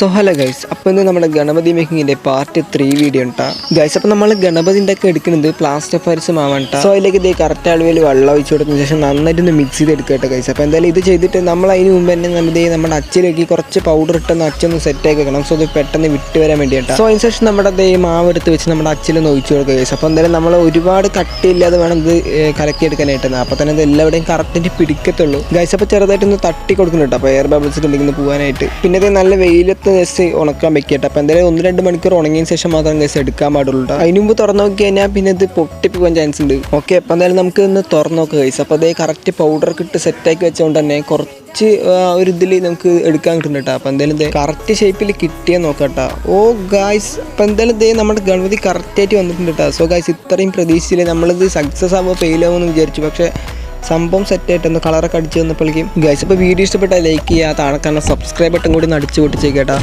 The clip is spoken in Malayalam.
സോ ഹലോ ഗൈസ് അപ്പോൾ ഇന്ന് നമ്മുടെ ഗണപതി മേക്കിങ്ങിന്റെ പാർട്ട് ത്രീ വീഡിയോ ഉണ്ടാ ഗൈസ് അപ്പോൾ നമ്മൾ ഗണപതിന്റെ ഒക്കെ എടുക്കുന്നത് പ്ലാസ്റ്റർ പാരിസ് മാവണ്ട സോ അതിലേക്ക് ഇതേ കറക്റ്റ് അളവിൽ വെള്ളം ഒഴിച്ചു കൊടുത്തതിന് ശേഷം നന്നായിട്ട് ഒന്ന് മിക്സ് ചെയ്ത് എടുക്കട്ടെ ഗൈസ് അപ്പോൾ എന്തായാലും ഇത് ചെയ്തിട്ട് നമ്മൾ അതിന് മുമ്പ് തന്നെ നമ്മുടെ നമ്മുടെ അച്ചിലേക്ക് കുറച്ച് പൗഡർ ഇട്ടൊന്ന് സെറ്റ് ആക്കി വെക്കണം. സോ അത് പെട്ടെന്ന് വിട്ട് വരാൻ വേണ്ടിയിട്ടാണ് സോ അതിന് ശേഷം നമ്മുടെ ദേ മാവ് എടുത്ത് വെച്ച് നമ്മുടെ അച്ചിലൊന്ന് ഒഴിച്ചു കൊടുക്കുക ഗൈസ് അപ്പോൾ എന്തായാലും നമ്മൾ ഒരുപാട് കട്ടിയില്ലാതെ വേണം ഇത് ഏഹ്, കലക്കി എടുക്കാനായിട്ട് അപ്പോൾ തന്നെ ഇത് എല്ലാവരുടെയും കറക്റ്റിന്റെ പിടിക്കത്തുള്ളൂ. ഗൈസ് അപ്പോൾ ചെറുതായിട്ടൊന്ന് തട്ടി കൊടുക്കുന്നുണ്ട് അപ്പോൾ എയർ ബബിൾസ് ഉണ്ടെങ്കിൽ പോകാനായിട്ട് പിന്നെ നല്ല വെയിലത്ത് ജസ്റ്റ് ഉണക്കാൻ വെക്കട്ടെ. അപ്പോൾ എന്തായാലും ഒന്ന് രണ്ട് മണിക്കൂർ ഉണങ്ങിയതിന് ശേഷം മാത്രം ഗസ് എടുക്കാൻ പാടുള്ളൂ. അതിന് മുമ്പ് തുറന്നു നോക്കി കഴിഞ്ഞാൽ പിന്നെ ഇത് പൊട്ടിപ്പോകാൻ ചാൻസ് ഉണ്ട്. ഓക്കെ അപ്പോൾ എന്തായാലും നമുക്ക് ഇന്ന് തുറന്നു നോക്കുക ഗൈസ് അപ്പോൾ അതേ കറക്റ്റ് പൗഡർ കിട്ട് സെറ്റാക്കി വെച്ചുകൊണ്ട് തന്നെ കുറച്ച് ഒരു ഇതിൽ നമുക്ക് എടുക്കാൻ കിട്ടുന്നുണ്ട് കേട്ടോ അപ്പോൾ എന്തായാലും കറക്റ്റ് ഷേപ്പിൽ കിട്ടിയാൽ നോക്കട്ടോ ഓ ഗായ്സ് അപ്പോൾ എന്തായാലും ഇതേ നമ്മുടെ ഗണപതി കറക്റ്റായിട്ട് വന്നിട്ടുണ്ട് കേട്ടോ സോ ഗായ്സ് ഇത്രയും പ്രതീക്ഷിച്ചില്ല നമ്മളിത് സക്സസ് ആവുമോ ഫെയിൽ ആവുമെന്ന് വിചാരിച്ചു. പക്ഷേ സംഭവം സെറ്റായിട്ട് ഒന്ന് കളറൊക്കെ അടിച്ച് വന്നപ്പോഴേക്കും ഗൈസ് ഇപ്പോൾ വീഡിയോ ഇഷ്ടപ്പെട്ടാൽ ലൈക്ക് ചെയ്യുക താഴെ കാരണം സബ്സ്ക്രൈബ് ബട്ടൺ കൂടി ഒന്ന് അടിച്ചു പൊട്ടിച്ചേക്കേട്ടാ